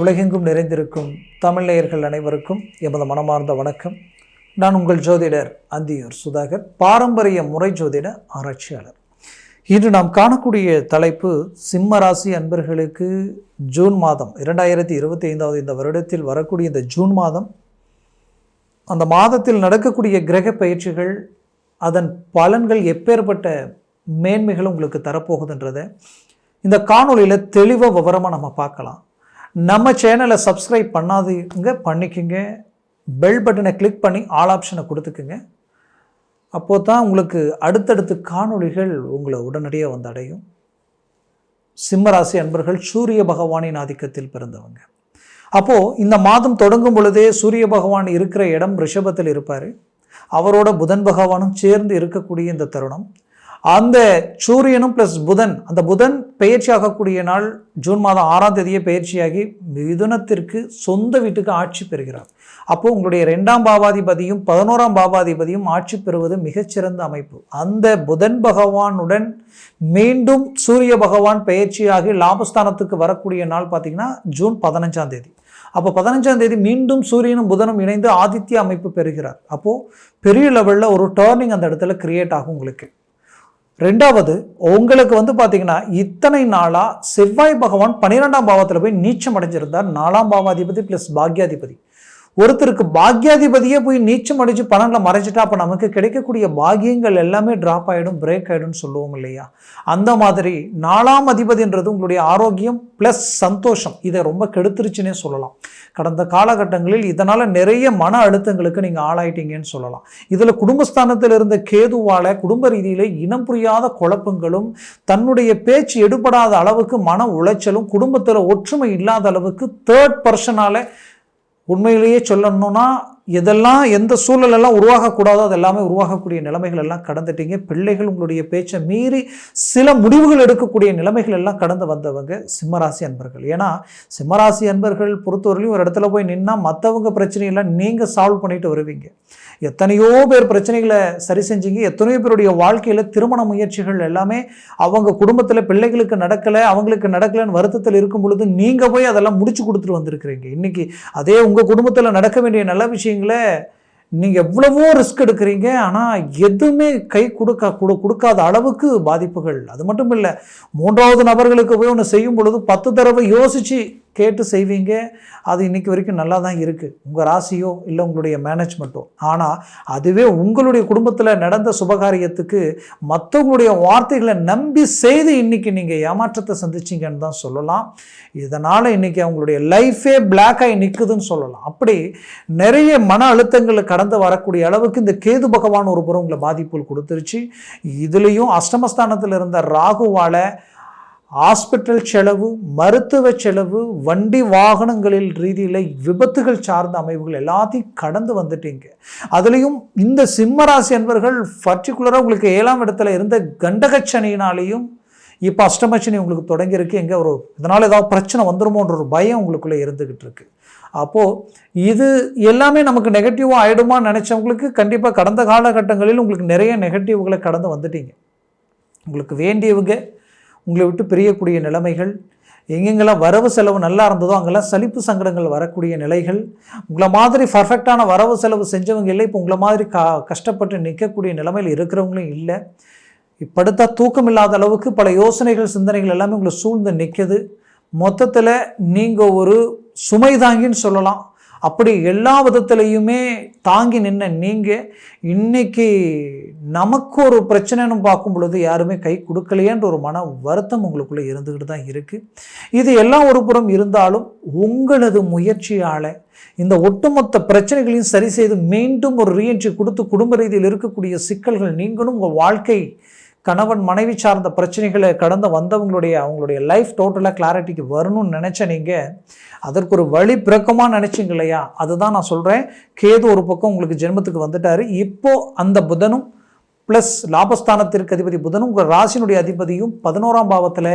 உலகெங்கும் நிறைந்திருக்கும் தமிழ்நேயர்கள் அனைவருக்கும் எமது மனமார்ந்த வணக்கம். நான் உங்கள் ஜோதிடர் அந்தியூர் சுதாகர் பாரம்பரிய முறை ஜோதிட ஆராய்ச்சியாளர். இன்று நாம் காணக்கூடிய தலைப்பு சிம்ம ராசி அன்பர்களுக்கு ஜூன் மாதம் இரண்டாயிரத்தி இருபத்தி ஐந்தாவது இந்த வருடத்தில் வரக்கூடிய இந்த ஜூன் மாதம் அந்த மாதத்தில் நடக்கக்கூடிய கிரக பயிற்சிகள் அதன் பலன்கள் எப்பேற்பட்ட மேன்மைகள் உங்களுக்கு தரப்போகுதுன்றதை இந்த காணொளியில் தெளிவாக விவரமாக நம்ம பார்க்கலாம். நம்ம சேனலை சப்ஸ்கிரைப் பண்ணாதீங்க பண்ணிக்கோங்க. பெல் பட்டனை கிளிக் பண்ணி ஆல் ஆப்ஷனை கொடுத்துக்குங்க. அப்போது தான் உங்களுக்கு அடுத்தடுத்து காணொளிகள் உங்களை உடனடியாக வந்து அடையும். சிம்மராசி அன்பர்கள் சூரிய பகவானின் ஆதிக்கத்தில் பிறந்தவங்க. அப்போது இந்த மாதம் தொடங்கும் பொழுதே சூரிய பகவான் இருக்கிற இடம் ரிஷபத்தில் இருப்பார். அவரோட புதன் பகவானும் சேர்ந்து இருக்கக்கூடிய இந்த தருணம். அந்த சூரியனும் ப்ளஸ் புதன் அந்த புதன் பயிற்சி ஆகக்கூடிய நாள் ஜூன் மாதம் ஆறாம் தேதியே பயிற்சியாகி மிதுனத்திற்கு சொந்த வீட்டுக்கு ஆட்சி பெறுகிறார். அப்போது உங்களுடைய ரெண்டாம் பாவாதிபதியும் பதினோராம் பாவாதிபதியும் ஆட்சி பெறுவது மிகச்சிறந்த அமைப்பு. அந்த புதன் பகவானுடன் மீண்டும் சூரிய பகவான் பயிற்சியாகி லாபஸ்தானத்துக்கு வரக்கூடிய நாள் பார்த்தீங்கன்னா ஜூன் பதினஞ்சாம் தேதி. அப்போ பதினஞ்சாம் தேதி மீண்டும் சூரியனும் புதனும் இணைந்து ஆதித்ய அமைப்பு பெறுகிறார். அப்போது பெரிய லெவலில் ஒரு டேர்னிங் அந்த இடத்துல கிரியேட் ஆகும் உங்களுக்கு. ரெண்டாவது உங்களுக்கு வந்து பார்த்தீங்கன்னா இத்தனை நாளாக செவ்வாய் பகவான் பன்னிரெண்டாம் பாவத்தில் போய் நீச்சம் அடைஞ்சிருந்தார். நாலாம் பாவாதிபதி ப்ளஸ் பாக்யாதிபதி. ஒருத்தருக்கு பாக்யாதிபதியே போய் நீச்சம் அடித்து பணங்களை மறைச்சிட்டா அப்போ நமக்கு கிடைக்கக்கூடிய பாக்கியங்கள் எல்லாமே ட்ராப் ஆகிடும் பிரேக் ஆகிடும்னு சொல்லுவோம் இல்லையா? அந்த மாதிரி நாலாம் அதிபதின்றது உங்களுடைய ஆரோக்கியம் ப்ளஸ் சந்தோஷம். இதை ரொம்ப கெடுத்துருச்சுன்னே சொல்லலாம். கடந்த காலகட்டங்களில் இதனால் நிறைய மன அழுத்தங்களுக்கு நீங்கள் ஆளாயிட்டீங்கன்னு சொல்லலாம். இதில் குடும்பஸ்தானத்தில் இருந்த கேதுவால் குடும்ப ரீதியில் இனம் புரியாத குழப்பங்களும் தன்னுடைய பேச்சு எடுபடாத அளவுக்கு மன உளைச்சலும் குடும்பத்தில் ஒற்றுமை இல்லாத அளவுக்கு தேர்ட் பர்சனால் உண்மையிலேயே சொல்லணும்னா எதெல்லாம் எந்த சூழலெல்லாம் உருவாகக்கூடாதோ அது எல்லாமே உருவாகக்கூடிய நிலைமைகள் எல்லாம் கடந்துட்டீங்க. பிள்ளைகள் உங்களுடைய பேச்சை மீறி சில முடிவுகள் எடுக்கக்கூடிய நிலைமைகள் எல்லாம் கடந்து வந்தவங்க சிம்மராசி அன்பர்கள். ஏன்னா சிம்மராசி அன்பர்கள் பொறுத்தவரையிலும் ஒரு இடத்துல போய் நின்னால் மற்றவங்க பிரச்சனையெல்லாம் நீங்கள் சால்வ் பண்ணிட்டு வருவீங்க. எத்தனையோ பேர் பிரச்சனைகளை சரி செஞ்சீங்க. எத்தனையோ பேருடைய வாழ்க்கையில் திருமண முயற்சிகள் எல்லாமே அவங்க குடும்பத்தில் பிள்ளைகளுக்கு நடக்கலை அவங்களுக்கு நடக்கலைன்னு வருத்தத்தில் இருக்கும் பொழுது நீங்கள் போய் அதெல்லாம் முடிச்சு கொடுத்துட்டு வந்திருக்கிறீங்க. இன்றைக்கி அதே உங்கள் குடும்பத்தில் நடக்க வேண்டிய நல்ல விஷயங்கள் நீங்கள் எவ்வளவோ ரிஸ்க் எடுக்கிறீங்க ஆனால் எதுவுமே கை கொடுக்க கொடு கொடுக்காத அளவுக்கு பாதிப்புகள். அது மட்டும் இல்லை மூன்றாவது நபர்களுக்கு போய் ஒன்று செய்யும் பொழுது பத்து தடவை யோசித்து கேட்டு செய்வீங்க. அது இன்னைக்கு வரைக்கும் நல்லா தான் இருக்குது உங்கள் ராசியோ இல்லை உங்களுடைய மேனேஜ்மெண்ட்டோ ஆனால் அதுவே உங்களுடைய குடும்பத்தில் நடந்த சுபகாரியத்துக்கு மற்றவங்களுடைய வார்த்தைகளை நம்பி செய்து இன்னைக்கு நீங்கள் ஏமாற்றத்தை சந்திச்சிங்கன்னு தான் சொல்லலாம். இதனால் இன்றைக்கி அவங்களுடைய லைஃபே பிளாக்காகி ஆகி நிற்குதுன்னு சொல்லலாம். அப்படி நிறைய மன அழுத்தங்களை கடந்து வரக்கூடிய அளவுக்கு இந்த கேது பகவான் ஒரு புறம் உங்களை பாதிப்புகள் கொடுத்துருச்சு. இதுலேயும் அஷ்டமஸ்தானத்தில் இருந்த ராகுவால் ஹாஸ்பிட்டல் செலவு மருத்துவ செலவு வண்டி வாகனங்களில் ரீதியில் விபத்துகள் சார்ந்த அமைப்புகள் எல்லாத்தையும் கடந்து வந்துட்டீங்க. அதுலேயும் இந்த சிம்மராசி என்பவர்கள் பர்டிகுலராக உங்களுக்கு ஏழாம் இடத்துல இருந்த கண்டகச்சனையினாலேயும் இப்போ அஷ்டமச்சனி உங்களுக்கு தொடங்கியிருக்கு. எங்கே ஒரு இதனால் ஏதாவது பிரச்சனை வந்துருமோன்ற ஒரு பயம் உங்களுக்குள்ளே இருந்துக்கிட்டு இருக்கு. அப்போது இது எல்லாமே நமக்கு நெகட்டிவாக ஆகிடுமான்னு நினச்சவங்களுக்கு கண்டிப்பாக கடந்த காலகட்டங்களில் உங்களுக்கு நிறைய நெகட்டிவ்களை கடந்து வந்துட்டீங்க. உங்களுக்கு வேண்டியவங்க உங்களை விட்டு பிரியக்கூடிய நிலைமைகள் எங்கெங்கெல்லாம் வரவு செலவு நல்லா இருந்ததோ அங்கெல்லாம் சலிப்பு சங்கடங்கள் வரக்கூடிய நிலைகள் உங்களை மாதிரி பர்ஃபெக்டான வரவு செலவு செஞ்சவங்க இல்லை இப்போ உங்களை மாதிரி கா கஷ்டப்பட்டு நிற்கக்கூடிய நிலைமையில் இருக்கிறவங்களும் இல்லை. படுத்தா தூக்கம் இல்லாத அளவுக்கு பல யோசனைகள் சிந்தனைகள் எல்லாமே உங்களை சூழ்ந்து நிற்குது. மொத்தத்தில் நீங்கள் ஒரு சுமை தாங்கின்னு சொல்லலாம். அப்படி எல்லா விதத்துலையுமே தாங்கி நின்ன நீங்கள் இன்னைக்கு நமக்கு ஒரு பிரச்சனைன்னு பார்க்கும் பொழுது யாருமே கை கொடுக்கலையேன்ற ஒரு மன வருத்தம் உங்களுக்குள்ளே இருந்துக்கிட்டு தான் இருக்குது இது எல்லாம் ஒரு புறம் இருந்தாலும் உங்களது முயற்சியால் இந்த ஒட்டுமொத்த பிரச்சனைகளையும் சரி செய்து மீண்டும் ஒரு ரீஎன்ட்ரி கொடுத்து குடும்ப ரீதியில் இருக்கக்கூடிய சிக்கல்கள் நீங்களும் உங்கள் வாழ்க்கை கணவன் மனைவி சார்ந்த பிரச்சனைகளை கடந்து வந்தவங்களுடைய அவங்களுடைய லைஃப் டோட்டலாக கிளாரிட்டிக்கு வரணும்னு நினச்ச நீங்கள் அதற்கு ஒரு வழி பிறக்கமாக நினச்சிங்க இல்லையா? அதுதான் நான் சொல்கிறேன் கேது ஒரு பக்கம் உங்களுக்கு ஜென்மத்துக்கு வந்துட்டார். இப்போது அந்த புதனும் ப்ளஸ் லாபஸ்தானத்திற்கு அதிபதி புதனும் உங்கள் ராசினுடைய அதிபதியும் பதினோராம் பாவத்தில்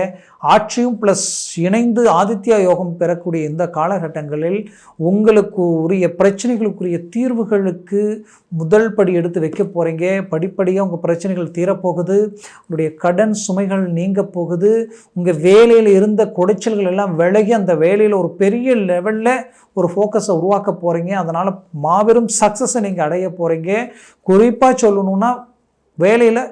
ஆட்சியும் ப்ளஸ் இணைந்து ஆதித்யா யோகம் பெறக்கூடிய இந்த காலகட்டங்களில் உங்களுக்கு உரிய பிரச்சனைகளுக்குரிய தீர்வுகளுக்கு முதல் படி எடுத்து வைக்க போகிறீங்க படிப்படியாக உங்கள் பிரச்சனைகள் தீரப்போகுது. உங்களுடைய கடன் சுமைகள் நீங்க போகுது. உங்கள் வேலையில் இருந்த குடைச்சல்கள் எல்லாம் விலகி அந்த வேலையில் ஒரு பெரிய லெவலில் ஒரு ஃபோக்கஸை உருவாக்க போகிறீங்க அதனால் மாபெரும் சக்ஸஸை நீங்கள் அடைய போகிறீங்க குறிப்பாக சொல்லணுன்னா வேலையில்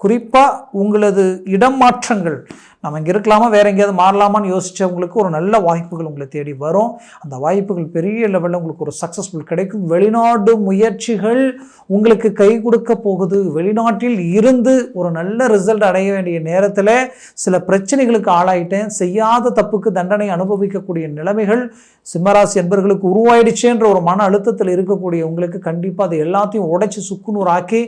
குறிப்பாக உங்களது இடம் மாற்றங்கள் நம்ம இங்கே இருக்கலாமா வேறு எங்கேயாவது மாறலாமான்னு யோசித்தவங்களுக்கு ஒரு நல்ல வாய்ப்புகள் உங்களை தேடி வரும். அந்த வாய்ப்புகள் பெரிய லெவலில் உங்களுக்கு ஒரு சக்ஸஸ்ஃபுல் கிடைக்கும். வெளிநாடு முயற்சிகள் உங்களுக்கு கை கொடுக்க போகுது. வெளிநாட்டில் இருந்து ஒரு நல்ல ரிசல்ட் அடைய வேண்டிய நேரத்தில் சில பிரச்சனைகளுக்கு ஆளாயிட்டேன். செய்யாத தப்புக்கு தண்டனை அனுபவிக்கக்கூடிய நிலைமைகள் சிம்மராசி என்பர்களுக்கு உருவாயிடுச்சேன்ற ஒரு மன அழுத்தத்தில் இருக்கக்கூடிய உங்களுக்கு கண்டிப்பாக அது எல்லாத்தையும் உடைச்சி சுக்குநூறாக்கி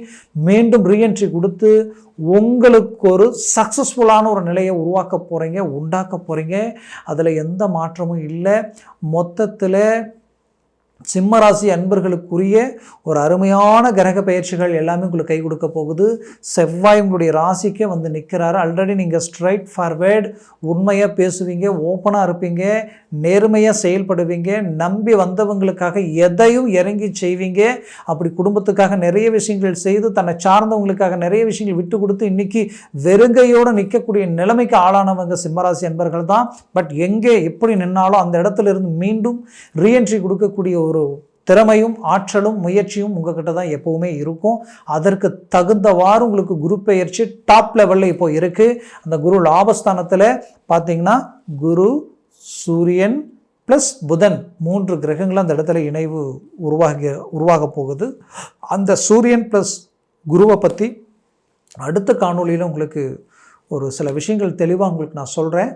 மீண்டும் ரீஎன்ட்ரி கொடுத்து உங்களுக்கு ஒரு சக்ஸஸ்ஃபுல்லான ஒரு நிலையை உருவாக்க போகிறீங்க உண்டாக்க போகிறீங்க அதில் எந்த மாற்றமும் இல்லை. மொத்தத்தில் சிம்மராசி அன்பர்களுக்குரிய ஒரு அருமையான கிரக பயிற்சிகள் எல்லாமே உங்களுக்கு கை கொடுக்க போகுது. செவ்வாய் உங்களுடைய ராசிக்கே வந்து நிற்கிறாரு ஆல்ரெடி நீங்கள் ஸ்ட்ரைட் ஃபார்வேர்டு உண்மையாக பேசுவீங்க ஓப்பனாக இருப்பீங்க நேர்மையாக செயல்படுவீங்க நம்பி வந்தவங்களுக்காக எதையும் இறங்கி செய்வீங்க. அப்படி குடும்பத்துக்காக நிறைய விஷயங்கள் செய்து தன்னை சார்ந்தவங்களுக்காக நிறைய விஷயங்கள் விட்டு கொடுத்து இன்னைக்கு வெறுங்கையோடு நிற்கக்கூடிய நிலைமைக்கு ஆளானவங்க சிம்மராசி அன்பர்கள் தான். பட் எங்கே எப்படி நின்னாலும் அந்த இடத்துல இருந்து மீண்டும் ரீஎன்ட்ரி கொடுக்கக்கூடிய ஒரு திறமையும் ஆற்றலும் முயற்சியும் உங்ககிட்ட தான் எப்போவுமே இருக்கும். அதற்கு தகுந்தவாறு உங்களுக்கு குரு பெயர்ச்சி டாப் லெவலில் இப்போ இருக்குது அந்த குரு லாபஸ்தானத்தில் பார்த்தீங்கன்னா குரு சூரியன் ப்ளஸ் புதன் மூன்று கிரகங்கள் அந்த இடத்துல இணைவு உருவாகி உருவாக போகுது. அந்த சூரியன் ப்ளஸ் குருவை பற்றி அடுத்த காணொலியில் உங்களுக்கு ஒரு சில விஷயங்கள் தெளிவாக உங்களுக்கு நான் சொல்கிறேன்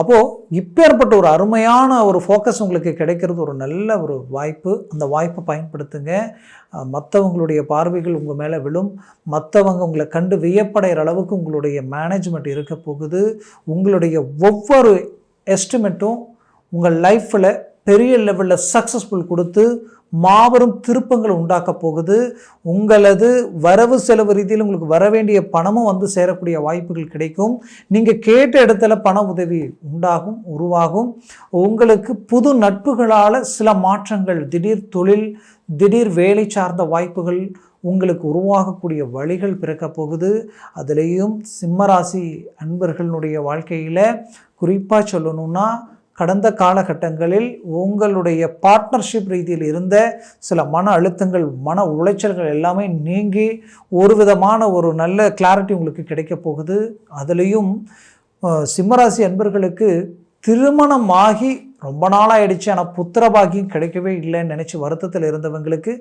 அப்போது இப்பேற்பட்ட ஒரு அருமையான ஒரு ஃபோக்கஸ் உங்களுக்கு கிடைக்கிறது ஒரு நல்ல ஒரு வாய்ப்பு. அந்த வாய்ப்பை பயன்படுத்துங்க. மற்றவங்களுடைய பார்வைகள் உங்கள் மேலே விழும். மற்றவங்க உங்களை கண்டு வியப்படைகிற அளவுக்கு உங்களுடைய மேனேஜ்மெண்ட் இருக்க போகுது. உங்களுடைய ஒவ்வொரு எஸ்டிமேட்டும் உங்கள் லைஃப்பில் பெரிய லெவலில் சக்ஸஸ்ஃபுல் கொடுத்து மாபெரும் திருப்பங்கள் உண்டாக்க போகுது. உங்களது வரவு செலவு ரீதியில் உங்களுக்கு வர வேண்டிய பணமும் வந்து சேரக்கூடிய வாய்ப்புகள் கிடைக்கும். நீங்கள் கேட்ட இடத்துல பண உதவி உண்டாகும் உருவாகும். உங்களுக்கு புது நட்புகளால் சில மாற்றங்கள் திடீர் தொழில் திடீர் வேலை சார்ந்த வாய்ப்புகள் உங்களுக்கு உருவாகக்கூடிய வழிகள் பிறக்கப் போகுது. அதுலேயும் சிம்மராசி அன்பர்களுடைய வாழ்க்கையில் குறிப்பாக சொல்லணுன்னா கடந்த காலகட்டங்களில் உங்களுடைய பார்ட்னர்ஷிப் ரீதியில் இருந்த சில மன அழுத்தங்கள் மன உளைச்சல்கள் எல்லாமே நீங்கி ஒரு விதமான ஒரு நல்ல கிளாரிட்டி உங்களுக்கு கிடைக்க போகுது. அதுலேயும் சிம்மராசி அன்பர்களுக்கு திருமணமாகி ரொம்ப நாள் ஆயிடுச்சு ஆனால் புத்திர பாக்கியம் கிடைக்கவே இல்லைன்னு நினச்சி வருத்தத்தில் இருந்தவங்களுக்கு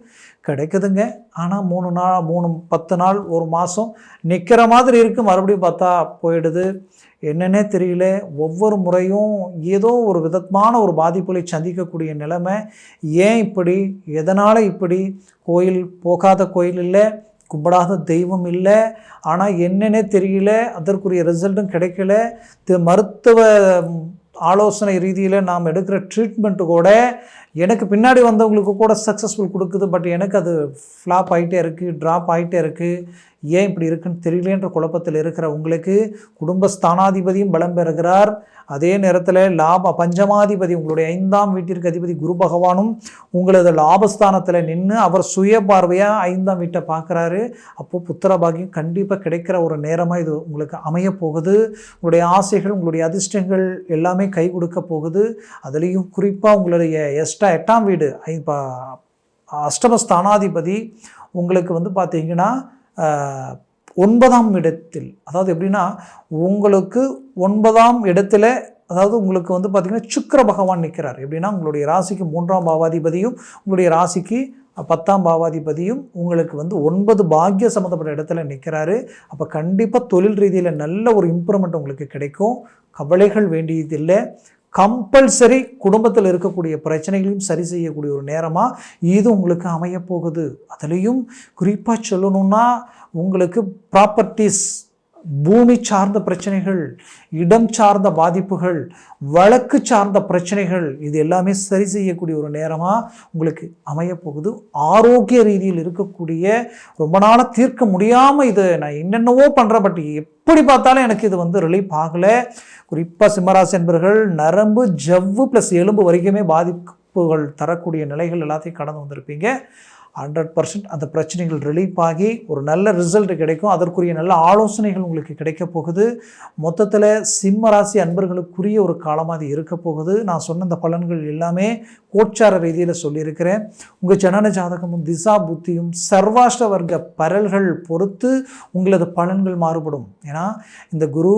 கிடைக்குதுங்க. ஆனால் மூணு நாள் மூணு பத்து நாள் ஒரு மாதம் நிற்கிற மாதிரி இருக்குது மறுபடியும் பார்த்தா போயிடுது. என்னன்னே தெரியல. ஒவ்வொரு முறையும் ஏதோ ஒரு விதமான ஒரு பாதிப்புகளை சந்திக்கக்கூடிய நிலைமை. ஏன் இப்படி? எதனால் இப்படி? கோயில் போகாத கோயில் இல்லை. கும்பிடாத தெய்வம் இல்லை. ஆனால் என்னன்னே தெரியல. அதற்குரிய ரிசல்ட்டும் கிடைக்கல. மருத்துவ ஆலோசனை ரீதியில் நாம் எடுக்கிற ட்ரீட்மெண்ட்டு கூட எனக்கு பின்னாடி வந்தவங்களுக்கு கூட சக்ஸஸ்ஃபுல் கொடுக்குது. பட் எனக்கு அது ஃப்ளாப் ஆகிட்டே இருக்குது ட்ராப் ஆகிட்டே இருக்குது ஏன் இப்படி இருக்குன்னு தெரியலேன்ற குழப்பத்தில் இருக்கிற உங்களுக்கு குடும்ப ஸ்தானாதிபதியும் பலம் பெறுகிறார். அதே நேரத்தில் லாப பஞ்சமாதிபதி உங்களுடைய ஐந்தாம் வீட்டிற்கு அதிபதி குரு பகவானும் உங்களது லாபஸ்தானத்தில் நின்று அவர் சுய பார்வையாக ஐந்தாம் வீட்டை பார்க்குறாரு அப்போது புத்திர பாக்கியம் கண்டிப்பாக கிடைக்கிற ஒரு நேரமாக இது உங்களுக்கு அமைய போகுது. உங்களுடைய ஆசைகள் உங்களுடைய அதிர்ஷ்டங்கள் எல்லாமே கை கொடுக்க போகுது. அதுலேயும் குறிப்பாக உங்களுடைய எஸ்டா எட்டாம் வீடு ஐ- அஷ்டமஸ்தானாதிபதி உங்களுக்கு வந்து பார்த்தீங்கன்னா ஒன்பதாம் இடத்தில். அதாவது எப்படின்னா உங்களுக்கு ஒன்பதாம் இடத்துல அதாவது உங்களுக்கு வந்து பார்த்திங்கன்னா சுக்கிர பகவான் நிற்கிறார் எப்படின்னா உங்களுடைய ராசிக்கு மூன்றாம் பாவாதிபதியும் உங்களுடைய ராசிக்கு பத்தாம் பாவாதிபதியும் உங்களுக்கு வந்து ஒன்பது பாக்கிய சம்மந்தப்பட்ட இடத்துல நிற்கிறாரு அப்போ கண்டிப்பாக தொழில் ரீதியில் நல்ல ஒரு இம்ப்ரூவ்மெண்ட் உங்களுக்கு கிடைக்கும். கவலைகள் வேண்டியதில்லை. கம்பல்சரி குடும்பத்தில் இருக்கக்கூடிய பிரச்சனைகளையும் சரி செய்யக்கூடிய ஒரு நேரமாக இது உங்களுக்கு அமையப்போகுது. அதுலேயும் குறிப்பாக சொல்லணும்னா உங்களுக்கு ப்ராப்பர்ட்டிஸ் பூமி சார்ந்த பிரச்சனைகள் இடம் சார்ந்த பாதிப்புகள் வழக்கு சார்ந்த பிரச்சனைகள் இது எல்லாமே சரி செய்யக்கூடிய ஒரு நேரமாக உங்களுக்கு அமையப் போகுது. ஆரோக்கிய ரீதியில் இருக்கக்கூடிய ரொம்ப நாளாக தீர்க்க முடியாமல் இது நான் என்னென்னவோ பண்ணுறேன் பட் எப்படி பார்த்தாலும் எனக்கு இது வந்து ரிலீஃப் ஆகலை. குறிப்பாக சிம்மராசி என்பர்கள் நரம்பு ஜவ்வு ப்ளஸ் எலும்பு வரைக்குமே பாதிப்புகள் தரக்கூடிய நிலைகள் எல்லாத்தையும் கடந்து வந்திருப்பீங்க. ஹண்ட்ரட் பர்சன்ட் அந்த பிரச்சனைகள் ரிலீஃப் ஆகி ஒரு நல்ல ரிசல்ட் கிடைக்கும். அதற்குரிய நல்ல ஆலோசனைகள் உங்களுக்கு கிடைக்க போகுது. மொத்தத்தில் சிம்ம ராசி அன்பர்களுக்குரிய ஒரு காலமாக அது இருக்க போகுது. நான் சொன்ன இந்த பலன்கள் எல்லாமே கோச்சார ரீதியில் சொல்லியிருக்கிறேன். உங்கள் ஜனன ஜாதகமும் திசா புத்தியும் சர்வாஷ்ட வர்க்க பரல்கள் பொறுத்து உங்களது பலன்கள் மாறுபடும். ஏன்னா இந்த குரு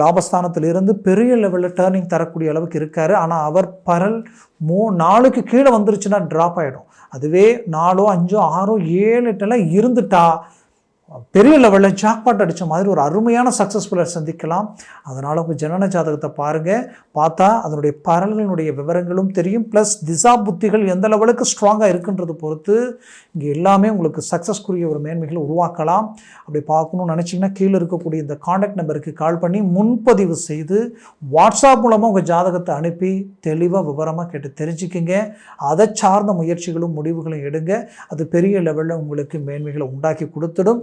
லாபஸ்தானத்திலிருந்து பெரிய லெவலில் டேர்னிங் தரக்கூடிய அளவுக்கு இருக்கார். ஆனால் அவர் பரல் மூ நாளுக்கு கீழே வந்துருச்சுன்னா ட்ராப் ஆகிடும் அதுவே நாலோ அஞ்சோ ஆறோ ஏழு எட்டெல்லாம் இருந்துட்டா பெரிய லெவலில் ஜாக்பாட் அடித்த மாதிரி ஒரு அருமையான சக்ஸஸ்ஃபுல்லாக சந்திக்கலாம். அதனால் உங்கள் ஜனன ஜாதகத்தை பாருங்கள் பார்த்தா அதனுடைய பரல்களினுடைய விவரங்களும் தெரியும். ப்ளஸ் திசா புத்திகள் எந்த லெவலுக்கு ஸ்ட்ராங்காக இருக்குன்றது பொறுத்து இங்கே எல்லாமே உங்களுக்கு சக்ஸஸ்க்குரிய ஒரு மேன்மைகளை உருவாக்கலாம். அப்படி பார்க்கணும்னு நினச்சிங்கன்னா கீழே இருக்கக்கூடிய இந்த காண்டாக்ட் நம்பருக்கு கால் பண்ணி முன்பதிவு செய்து வாட்ஸ்அப் மூலமாக உங்கள் ஜாதகத்தை அனுப்பி தெளிவாக விவரமாக கேட்டு தெரிஞ்சுக்கிங்க. அதை சார்ந்த முயற்சிகளும் முடிவுகளும் எடுங்க. அது பெரிய லெவலில் உங்களுக்கு மேன்மைகளை உண்டாக்கி கொடுத்துடும்.